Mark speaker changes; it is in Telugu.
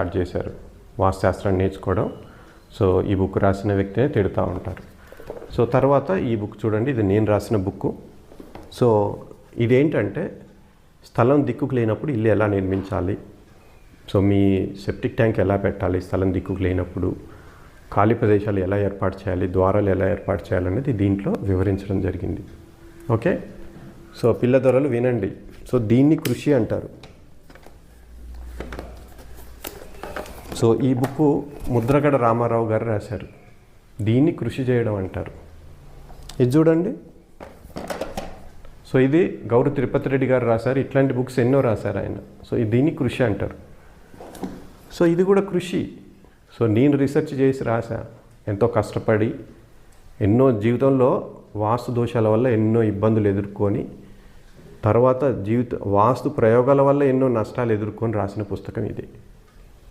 Speaker 1: స్టార్ట్ చేశారు. వాస్తుశాస్త్రం నేర్చుకోవడం. సో ఈ బుక్ రాసిన వ్యక్తినే తిడుతూ ఉంటారు. సో తర్వాత ఈ బుక్ చూడండి. ఇది నేను రాసిన బుక్ సో ఇదేంటంటే స్థలం దిక్కుకు లేనప్పుడు ఇల్లు ఎలా నిర్మించాలి? సో మీ సెప్టిక్ ట్యాంక్ ఎలా పెట్టాలి? స్థలం దిక్కుకు లేనప్పుడు ఖాళీ ప్రదేశాలు ఎలా ఏర్పాటు చేయాలి? ద్వారాలు ఎలా ఏర్పాటు చేయాలనేది దీంట్లో వివరించడం జరిగింది. ఓకే? సో పిల్ల దొరలు వినండి. సో దీన్ని కృషి అంటారు. సో ఈ బుక్ ముద్రగడ రామారావు గారు రాశారు. దీన్ని కృషి చేయడం అంటారు. ఇది చూడండి. సో ఇది గౌరవ తిరుపతి రెడ్డి గారు రాశారు. ఇట్లాంటి బుక్స్ ఎన్నో రాశారు ఆయన. సో ఇది దీన్ని కృషి అంటారు. సో ఇది కూడా కృషి. సో నేను రీసెర్చ్ చేసి రాశా. ఎంతో కష్టపడి ఎన్నో జీవితంలో వాస్తు దోషాల వల్ల ఎన్నో ఇబ్బందులు ఎదుర్కొని తర్వాత జీవిత వాస్తు ప్రయోగాల వల్ల ఎన్నో నష్టాలు ఎదుర్కొని రాసిన పుస్తకం ఇది.